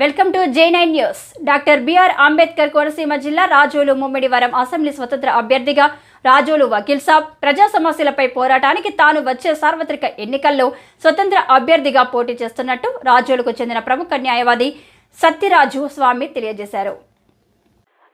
Welcome to J nine news. Doctor BR Ambedkar Konaseema జిల్లా Razole Mummidivaram assembly స్వతంత్ర అభ్యర్థిగా రాజోలు వకీల్ సాబ్ ప్రజా సమస్యలపై పోరాటానికి తాను వచ్చే సార్వత్రిక ఎన్నికల్లో స్వతంత్ర అభ్యర్థిగా పోటీ చేస్తున్నట్టు రాజోలుకు చెందిన ప్రముఖ న్యాయవాది సత్యరాజు స్వామి తెలియజేశారు.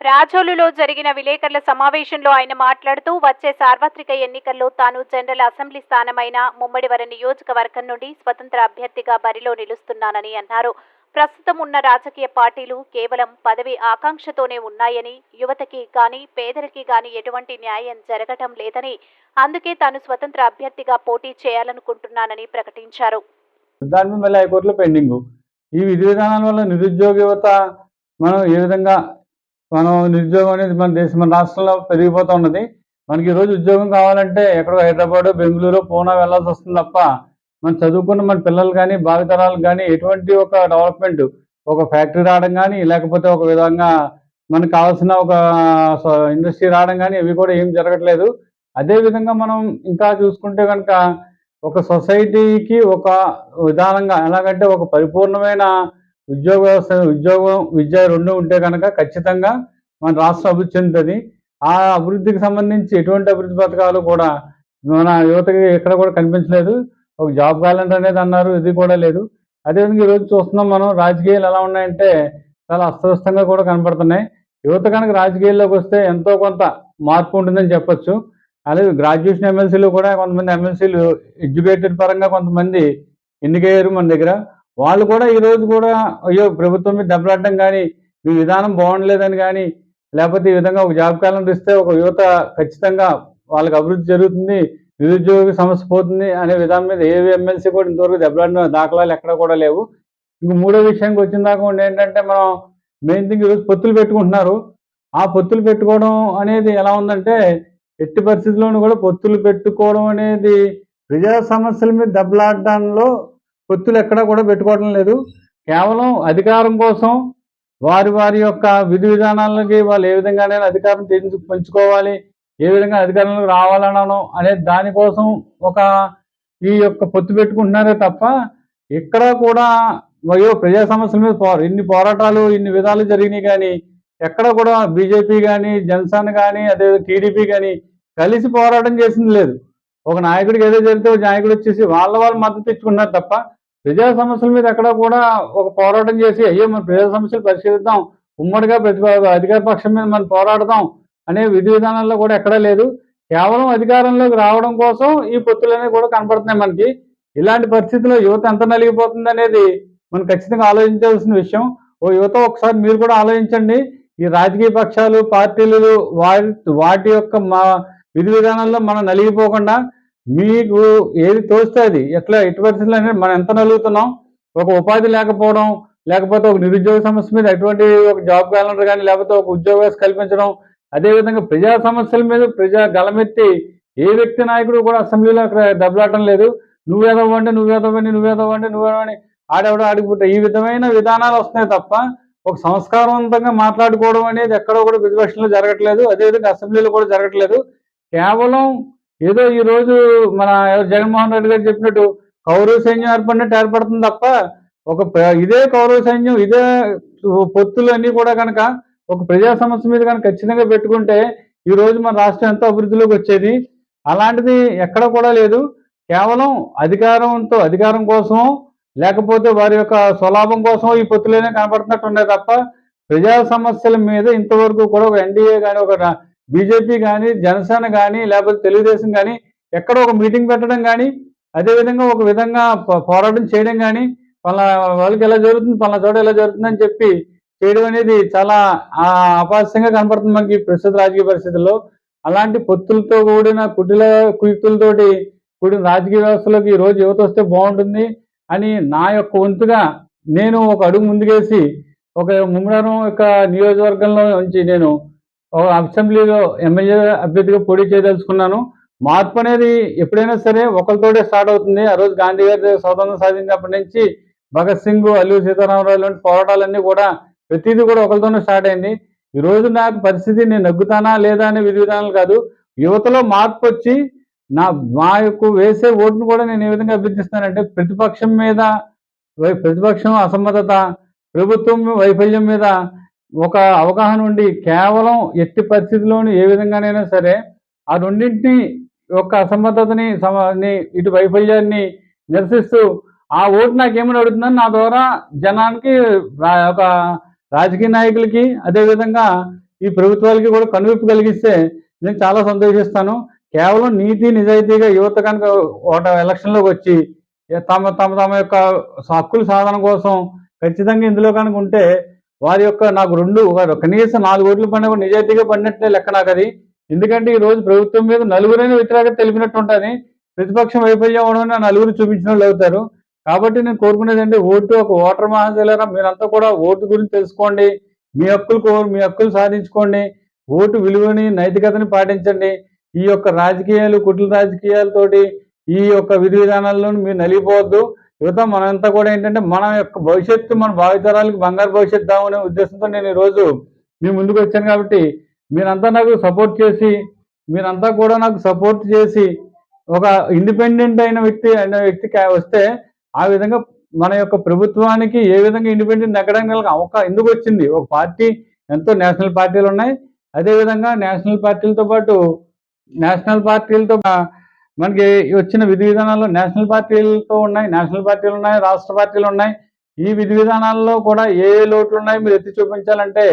రాజోలులో జరిగిన విలేకరుల సమావేశంలో ఆయన మాట్లాడుతూ వచ్చే సార్వత్రిక ఎన్నికల్లో తాను జనరల్ అసెంబ్లీ స్థానమైన ముమ్మడివరం నియోజకవర్గం నుండి స్వతంత్ర అభ్యర్థిగా బరిలో నిలుస్తున్నానని అన్నారు. ప్రస్తుతం ఉన్న రాజకీయ పార్టీలు కేవలం పదవి ఆకాంక్షతోనే ఉన్నాయని యువతకి గాని పేదలకి గాని ఎటువంటి న్యాయం జరగటం లేదని అందుకే తాను స్వతంత్ర అభ్యర్థిగా పోటీ చేయాలనుకుంటున్నానని ప్రకటించారు. దాని మళ్ళీ హైకోర్టులో పెండింగ్. ఈ విధి విధానాల వల్ల నిరుద్యోగ యువత మనం ఏ విధంగా మనం నిరుద్యోగం అనేది మన దేశం మన రాష్ట్రంలో పెరిగిపోతూ ఉన్నది. మనకి ఈరోజు ఉద్యోగం కావాలంటే ఎక్కడో హైదరాబాద్ బెంగళూరు పూనా వెళ్ళాల్సి వస్తుంది తప్ప మనం చదువుకున్న మన పిల్లలు కానీ భావితరాలకు కానీ ఎటువంటి ఒక డెవలప్మెంట్ ఒక ఫ్యాక్టరీ రావడం కానీ లేకపోతే ఒక విధంగా మనకు కావాల్సిన ఒక ఇండస్ట్రీ రావడం కానీ ఇవి కూడా ఏం జరగట్లేదు. అదే విధంగా మనం ఇంకా చూసుకుంటే కనుక ఒక సొసైటీకి ఒక విధానంగా ఎలాగంటే ఒక పరిపూర్ణమైన ఉద్యోగ వ్యవస్థ ఉద్యోగం విద్య రెండు ఉంటే కనుక ఖచ్చితంగా మన రాష్ట్రం అభివృద్ధి చెందుతుంది. ఆ అభివృద్ధికి సంబంధించి ఎటువంటి అభివృద్ధి పథకాలు కూడా మన యువతకి ఎక్కడ కూడా కనిపించలేదు. ఒక జాబ్ క్యాలెండర్ అనేది అన్నారు ఇది కూడా లేదు. అదేవిధంగా ఈరోజు చూస్తున్నాం మనం రాజకీయాలు ఎలా ఉన్నాయంటే చాలా అస్తవ్యస్తంగా కూడా కనపడుతున్నాయి. యువత కనుక రాజకీయాల్లోకి వస్తే ఎంతో కొంత మార్పు ఉంటుందని చెప్పొచ్చు. అలాగే గ్రాడ్యుయేషన్ ఎమ్మెల్సీలు కూడా కొంతమంది ఎమ్మెల్సీలు ఎడ్యుకేటెడ్ పరంగా కొంతమంది ఎన్నికయ్యారు మన దగ్గర. వాళ్ళు కూడా ఈరోజు కూడా అయ్యో ప్రభుత్వం మీద దెబ్బలాడడం కానీ ఈ విధానం బాగుండలేదని కానీ లేకపోతే ఈ విధంగా ఒక జాబ్ క్యాలెండర్ ఇస్తే ఒక యువత ఖచ్చితంగా వాళ్ళకి అభివృద్ధి జరుగుతుంది. నిరుద్యోగ సమస్య పోతుంది అనే విధానం మీద ఏ ఎమ్మెల్సీ కూడా ఇంతవరకు దెబ్బలాడిన దాఖలాలు ఎక్కడ కూడా లేవు. ఇంక మూడో విషయానికి వచ్చిన దాకా ఏంటంటే మనం మెయిన్ థింగ్ ఈరోజు పొత్తులు పెట్టుకుంటున్నారు. ఆ పొత్తులు పెట్టుకోవడం అనేది ఎలా ఉందంటే ఎట్టి పరిస్థితుల్లోనూ కూడా పొత్తులు పెట్టుకోవడం అనేది ప్రజా సమస్యల మీద దెబ్బలాడడంలో పొత్తులు ఎక్కడా కూడా పెట్టుకోవడం లేదు. కేవలం అధికారం కోసం వారి వారి యొక్క విధి విధానాలకి వాళ్ళు ఏ విధంగానైనా అధికారం తెంచు పంచుకోవాలి ఏ విధంగా అధికారంలోకి రావాలనో అనే దానికోసం ఒక ఈ యొక్క పొత్తు పెట్టుకుంటున్నారే తప్ప ఇక్కడ కూడా అయ్యో ప్రజా సమస్యల మీద పో ఇన్ని పోరాటాలు ఇన్ని విధాలు జరిగినాయి కానీ ఎక్కడ కూడా బీజేపీ కానీ జనసేన కానీ అదే టీడీపీ కానీ కలిసి పోరాటం చేసింది లేదు. ఒక నాయకుడికి ఏదో జరిగితే ఒక నాయకుడు వచ్చేసి వాళ్ళ వాళ్ళు మద్దతు ఇచ్చుకున్నారు తప్ప ప్రజా సమస్యల మీద ఎక్కడ కూడా ఒక పోరాటం చేసి అయ్యో మన ప్రజా సమస్యలు పరిశీలిద్దాం ఉమ్మడిగా ప్రతి అధికార పక్షం మీద మనం పోరాడదాం అనే విధి విధానంలో కూడా ఎక్కడా లేదు. కేవలం అధికారంలోకి రావడం కోసం ఈ పొత్తులు అనేవి కూడా కనపడుతున్నాయి మనకి. ఇలాంటి పరిస్థితుల్లో యువత ఎంత నలిగిపోతుంది అనేది మనం ఖచ్చితంగా ఆలోచించాల్సిన విషయం. ఓ యువత ఒకసారి మీరు కూడా ఆలోచించండి. ఈ రాజకీయ పక్షాలు పార్టీలు వారి వాటి యొక్క మా విధి విధానంలో మనం నలిగిపోకుండా మీకు ఏది తోస్తే అది. ఎట్లా ఎట్టి పరిస్థితులు అనేది మనం ఎంత నలుగుతున్నాం? ఒక ఉపాధి లేకపోవడం లేకపోతే ఒక నిరుద్యోగ సమస్య మీద ఎటువంటి ఒక జాబ్ క్యాలెండర్ కానీ లేకపోతే ఒక ఉద్యోగ కల్పించడం అదేవిధంగా ప్రజా సమస్యల మీద ప్రజా గలమెత్తి ఏ వ్యక్తి నాయకుడు కూడా అసెంబ్లీలో అక్కడ దెబ్బలాటం లేదు. నువ్వేదవ్వండి నువ్వేదవ్వండి నువ్వేదవ్వండి నువ్వేదవని ఆడెవడో ఆడిపోతే. ఈ విధమైన విధానాలు వస్తున్నాయి తప్ప ఒక సంస్కారవంతంగా మాట్లాడుకోవడం అనేది ఎక్కడో కూడా ప్రతిపక్షంలో జరగట్లేదు. అదేవిధంగా అసెంబ్లీలో కూడా జరగట్లేదు. కేవలం ఏదో ఈ రోజు మన జగన్మోహన్ రెడ్డి గారు చెప్పినట్టు కౌరవ సైన్యం ఏర్పడినట్టు ఏర్పడుతుంది తప్ప ఒక ప్ర- ఇదే కౌరవ సైన్యం ఇదే పొత్తులు అన్నీ కూడా కనుక ఒక ప్రజా సమస్య మీద కానీ ఖచ్చితంగా పెట్టుకుంటే ఈ రోజు మన రాష్ట్రం ఎంతో అభివృద్ధిలోకి వచ్చేది. అలాంటిది ఎక్కడ కూడా లేదు. కేవలం అధికారంతో అధికారం కోసం లేకపోతే వారి యొక్క స్వలాభం కోసం ఈ పొత్తులనే కనపడుతున్నట్టు ఉన్నాయి తప్ప ప్రజా సమస్యల మీద ఇంతవరకు కూడా ఒక ఎన్డీఏ కానీ ఒక బీజేపీ కానీ జనసేన కానీ లేకపోతే తెలుగుదేశం కానీ ఎక్కడ ఒక మీటింగ్ పెట్టడం కానీ అదేవిధంగా ఒక విధంగా పోరాటం చేయడం కానీ వాళ్ళ వాళ్ళకి ఎలా జరుగుతుంది పలానా చోట ఎలా జరుగుతుంది అని చెప్పి చేయడం అనేది చాలా ఆ, అపహాస్యంగా కనపడుతుంది మనకి ప్రస్తుత రాజకీయ పరిస్థితుల్లో. అలాంటి పొత్తులతో కూడిన కుటిల కుయుక్తులతోటి కూడిన రాజకీయ వ్యవస్థలోకి ఈ రోజు యువత వస్తే బాగుంటుంది అని నా యొక్క వంతుగా నేను ఒక అడుగు ముందుకేసి ఒక ముమ్మడారం యొక్క నియోజకవర్గంలో నుంచి నేను ఒక అసెంబ్లీలో ఎమ్మెల్యే అభ్యర్థిగా పోటీ చేయదలుచుకున్నాను. మార్పు అనేది ఎప్పుడైనా సరే ఒకరితోటే స్టార్ట్ అవుతుంది. ఆ రోజు గాంధీ గారి స్వాతంత్రం సాధించినప్పటి నుంచి భగత్ సింగ్ అల్లు సీతారామరాజు లాంటి పోరాటాలన్నీ కూడా ప్రతిదీ కూడా ఒకరితోనే స్టార్ట్ అయింది. ఈ రోజు నాకు పరిస్థితి నేను నగ్గుతానా లేదా అనే విధి విధానాలు కాదు. యువతలో మార్పు వచ్చి నా మా యొక్క వేసే ఓటును కూడా నేను ఏ విధంగా అభ్యర్థిస్తానంటే ప్రతిపక్షం మీద వై- ప్రతిపక్షం అసమ్మతత ప్రభుత్వం వైఫల్యం మీద ఒక అవగాహన ఉండి కేవలం ఎట్టి పరిస్థితిలోనూ ఏ విధంగానైనా సరే ఆ రెండింటిని యొక్క అసమ్మతని ఇటు వైఫల్యాన్ని నిరసిస్తూ ఆ ఓటు నాకేమని అడుగుతుందని నా ద్వారా జనానికి ఒక రాజకీయ నాయకులకి అదేవిధంగా ఈ ప్రభుత్వాలకి కూడా కనువిప్పు కలిగిస్తే నేను చాలా సంతోషిస్తాను. కేవలం నీతి నిజాయితీగా యువత కనుక ఓట ఎలక్షన్లోకి వచ్చి తమ తమ తమ యొక్క హక్కుల సాధన కోసం ఖచ్చితంగా ఇందులో కనుక ఉంటే వారి యొక్క నాకు రెండు కనీసం నాలుగు ఓట్లు పడిన కూడా నిజాయితీగా పడినట్టే లెక్క నాకు అది. ఎందుకంటే ఈ రోజు ప్రభుత్వం మీద నలుగురైన వ్యతిరేకత తెలిపినట్టు ఉంటుంది. ప్రతిపక్షం వైఫల్యం అవడం నలుగురు చూపించిన వాళ్ళు అవుతారు. కాబట్టి నేను కోరుకునేది అంటే ఓటు ఒక ఓటర్ మహాశైలరా మీరంతా కూడా ఓటు గురించి తెలుసుకోండి. మీ హక్కులు కో- మీ హక్కులు సాధించుకోండి. ఓటు విలువని నైతికతని పాటించండి. ఈ యొక్క రాజకీయాలు కుట్ల రాజకీయాలతోటి ఈ యొక్క విధి విధానాల్లో మీరు నలిగిపోవద్దు. యువత మనంతా కూడా ఏంటంటే మన యొక్క భవిష్యత్తు మన భావితరాలకు బంగారు భవిష్యత్తు దామనే ఉద్దేశంతో నేను ఈరోజు మీ ముందుకు వచ్చాను కాబట్టి మీరంతా నాకు సపోర్ట్ చేసి మీరంతా కూడా నాకు సపోర్ట్ చేసి ఒక ఇండిపెండెంట్ అయిన వ్యక్తి అయిన వ్యక్తి వస్తే ఆ విధంగా మన యొక్క ప్రభుత్వానికి ఏ విధంగా ఇండిపెండెంట్ ఎక్కడానికి అవకాశం ఒక ఎందుకు వచ్చింది? ఒక పార్టీ ఎంతో నేషనల్ పార్టీలు ఉన్నాయి. అదేవిధంగా నేషనల్ పార్టీలతో పాటు నేషనల్ పార్టీలతో మనకి వచ్చిన విధి విధానాల్లో నేషనల్ పార్టీలతో ఉన్నాయి నేషనల్ పార్టీలు ఉన్నాయి రాష్ట్ర పార్టీలు ఉన్నాయి. ఈ విధి విధానాల్లో కూడా ఏ ఏ లోట్లు ఉన్నాయి మీరు ఎత్తి చూపించాలంటే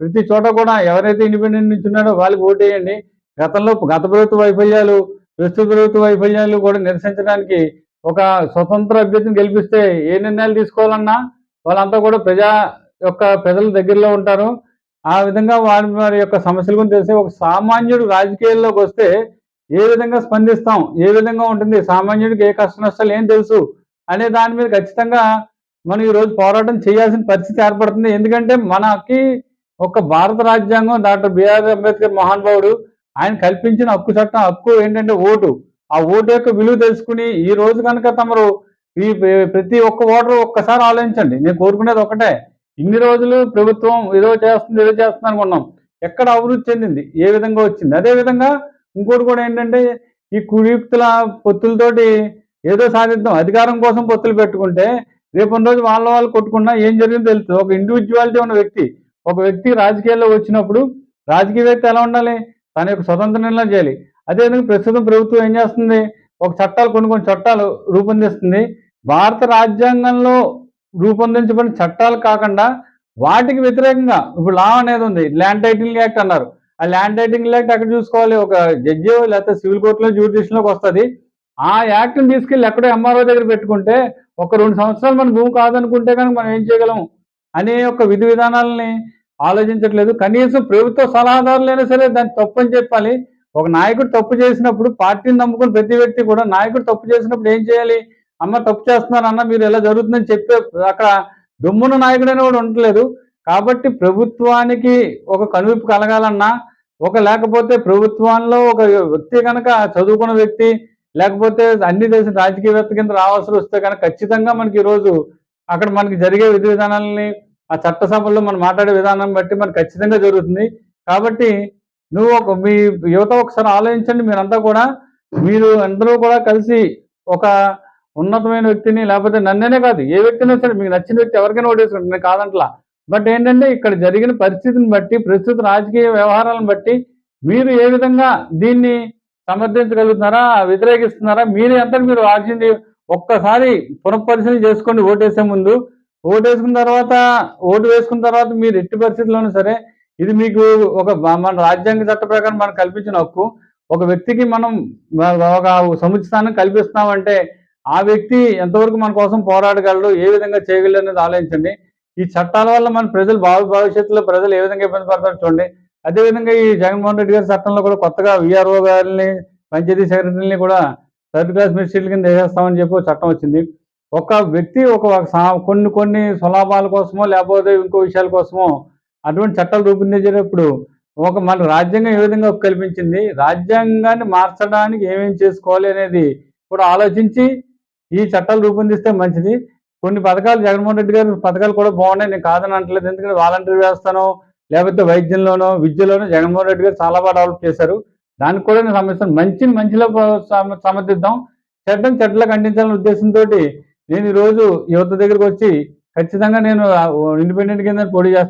ప్రతి చోట కూడా ఎవరైతే ఇండిపెండెంట్ నుంచి ఉన్నాడో వాళ్ళకి ఓటేయండి గతంలో గత ప్రభుత్వ వైఫల్యాలు ప్రస్తుత ప్రభుత్వ వైఫల్యాలు కూడా నిరసించడానికి ఒక స్వతంత్ర అభ్యర్థిని గెలిపిస్తే ఏ నిర్ణయాలు తీసుకోవాలన్నా వాళ్ళంతా కూడా ప్రజా యొక్క ప్రజల దగ్గరలో ఉంటారు. ఆ విధంగా వారి వారి యొక్క సమస్యల గురించి తెలిసి ఒక సామాన్యుడు రాజకీయాల్లోకి వస్తే ఏ విధంగా స్పందిస్తాం? ఏ విధంగా ఉంటుంది? సామాన్యుడికి ఏ కష్ట నష్టాలు ఏం తెలుసు? అనే దాని మీద ఖచ్చితంగా మనం ఈ రోజు పోరాటం చేయాల్సిన పరిస్థితి ఏర్పడుతుంది. ఎందుకంటే మనకి ఒక భారత రాజ్యాంగం డాక్టర్ బిఆర్ అంబేద్కర్ మహానుభావుడు ఆయన కల్పించిన హక్కు చట్టం హక్కు ఏంటంటే ఓటు. ఆ ఓటు యొక్క విలువ తెలుసుకుని ఈ రోజు కనుక తమరు ఈ ప్రతి ఒక్క ఓటరు ఒక్కసారి ఆలోచించండి. నేను కోరుకునేది ఒకటే. ఇన్ని రోజులు ప్రభుత్వం ఏదో చేస్తుంది ఏదో చేస్తుంది అనుకున్నాం. ఎక్కడ అభివృద్ధి చెందింది? ఏ విధంగా వచ్చింది? అదే విధంగా ఇంకోటి కూడా ఏంటంటే ఈ కుయుక్తుల పొత్తులతోటి ఏదో సాధిద్దాం. అధికారం కోసం పొత్తులు పెట్టుకుంటే రేపు రోజు వాళ్ళ వాళ్ళు కొట్టుకున్నా ఏం జరిగిందో తెలుస్తుంది. ఒక ఇండివిజువాలిటీ ఉన్న వ్యక్తి ఒక వ్యక్తి రాజకీయాల్లో వచ్చినప్పుడు రాజకీయ వ్యక్తి ఎలా ఉండాలి? తన యొక్క స్వతంత్ర నిర్ణయం చేయాలి. అదేవిధంగా ప్రస్తుతం ప్రభుత్వం ఏం చేస్తుంది? ఒక చట్టాలు కొన్ని కొన్ని చట్టాలు రూపొందిస్తుంది. భారత రాజ్యాంగంలో రూపొందించబడిన చట్టాలు కాకుండా వాటికి వ్యతిరేకంగా ఇప్పుడు లా అనేది ఉంది. ల్యాండ్ టైటిల్ యాక్ట్ అన్నారు. ఆ ల్యాండ్ టైటిల్ యాక్ట్ ఎక్కడ చూసుకోవాలి? ఒక జడ్జి లేకపోతే సివిల్ కోర్టులో జ్యూడిషన్లోకి వస్తుంది. ఆ యాక్ట్ని తీసుకెళ్ళి ఎక్కడో ఎంఆర్ఓ దగ్గర పెట్టుకుంటే ఒక రెండు సంవత్సరాలు మన భూమి కాదనుకుంటే కనుక మనం ఏం చేయగలం? అనే ఒక విధి విధానాలని ఆలోచించట్లేదు. కనీసం ప్రభుత్వ సలహాదారులైనా సరే దాన్ని తప్పని చెప్పాలి. ఒక నాయకుడు తప్పు చేసినప్పుడు పార్టీని నమ్ముకుని ప్రతి వ్యక్తి కూడా నాయకుడు తప్పు చేసినప్పుడు ఏం చేయాలి? అమ్మ తప్పు చేస్తున్నారు అన్న మీరు ఎలా జరుగుతుందని చెప్పే అక్కడ దుమ్మున నాయకుడైనా కూడా ఉండట్లేదు. కాబట్టి ప్రభుత్వానికి ఒక కనువిప్పు కలగాలన్నా ఒక లేకపోతే ప్రభుత్వంలో ఒక వ్యక్తి కనుక చదువుకున్న వ్యక్తి లేకపోతే అన్ని దేశం రాజకీయవేత్త కింద రావాల్సి వస్తే కనుక ఖచ్చితంగా మనకి ఈరోజు అక్కడ మనకి జరిగే విధి విధానాలని ఆ చట్టసభల్లో మనం మాట్లాడే విధానం బట్టి మనకు ఖచ్చితంగా జరుగుతుంది. కాబట్టి నువ్వు ఒక మీ యువత ఒకసారి ఆలోచించండి మీరంతా కూడా. మీరు అందరూ కూడా కలిసి ఒక ఉన్నతమైన వ్యక్తిని లేకపోతే నన్నేనే కాదు ఏ వ్యక్తిని సరే మీకు నచ్చిన వ్యక్తి ఎవరికైనా ఓటేసుకోండి నేను కాదంట్లా. బట్ ఏంటంటే ఇక్కడ జరిగిన పరిస్థితిని బట్టి ప్రస్తుత రాజకీయ వ్యవహారాలను బట్టి మీరు ఏ విధంగా దీన్ని సమర్థించగలుగుతున్నారా వ్యతిరేకిస్తున్నారా మీరు ఎంత మీరు ఆలోచించి ఒక్కసారి పునఃపరిశీలన చేసుకోండి ఓటేసే ముందు. ఓటు వేసుకున్న తర్వాత ఓటు వేసుకున్న తర్వాత మీరు ఎట్టి పరిస్థితుల్లోనూ సరే ఇది మీకు ఒక మన రాజ్యాంగ చట్ట ప్రకారం మనం కల్పించిన హక్కు. ఒక వ్యక్తికి మనం ఒక సముచితాన్ని కల్పిస్తున్నామంటే ఆ వ్యక్తి ఎంతవరకు మన కోసం పోరాడగలడు ఏ విధంగా చేయగలడు అనేది ఆలోచించండి. ఈ చట్టాల వల్ల మన ప్రజలు భావి భవిష్యత్తులో ప్రజలు ఏ విధంగా ఇబ్బంది పడతారు చూడండి. అదేవిధంగా ఈ జగన్మోహన్ రెడ్డి గారి చట్టంలో కూడా కొత్తగా విఆర్ఓ గారిని పంచాయతీ సెక్రటరీని కూడా థర్డ్ క్లాస్ మినిస్ట్రీల కింద వేసేస్తామని చెప్పి చట్టం వచ్చింది. ఒక వ్యక్తి ఒక కొన్ని కొన్ని స్వలాభాల కోసమో లేకపోతే ఇంకో విషయాల కోసమో అటువంటి చట్టాలు రూపొందించేటప్పుడు ఒక మన రాజ్యాంగం ఏ విధంగా కల్పించింది? రాజ్యాంగాన్ని మార్చడానికి ఏమేం చేసుకోవాలి అనేది కూడా ఆలోచించి ఈ చట్టాలు రూపొందిస్తే మంచిది. కొన్ని పథకాలు జగన్మోహన్ రెడ్డి గారి పథకాలు కూడా బాగున్నాయి. నేను కాదని అంటలేదు ఎందుకంటే వాలంటీర్ వ్యవస్థను లేకపోతే వైద్యంలోనో విద్యలోనో జగన్మోహన్ రెడ్డి గారు చాలా బాగా డెవలప్ చేశారు. దానికి కూడా నేను సమస్యను మంచిని మంచిలో సమర్థిద్దాం. చెడ్డం చెడ్డలో ఖండించాలనే ఉద్దేశంతో నేను ఈరోజు యువత దగ్గరికి వచ్చి ఖచ్చితంగా నేను ఇండిపెండెంట్ కింద పోటీ చేస్తాను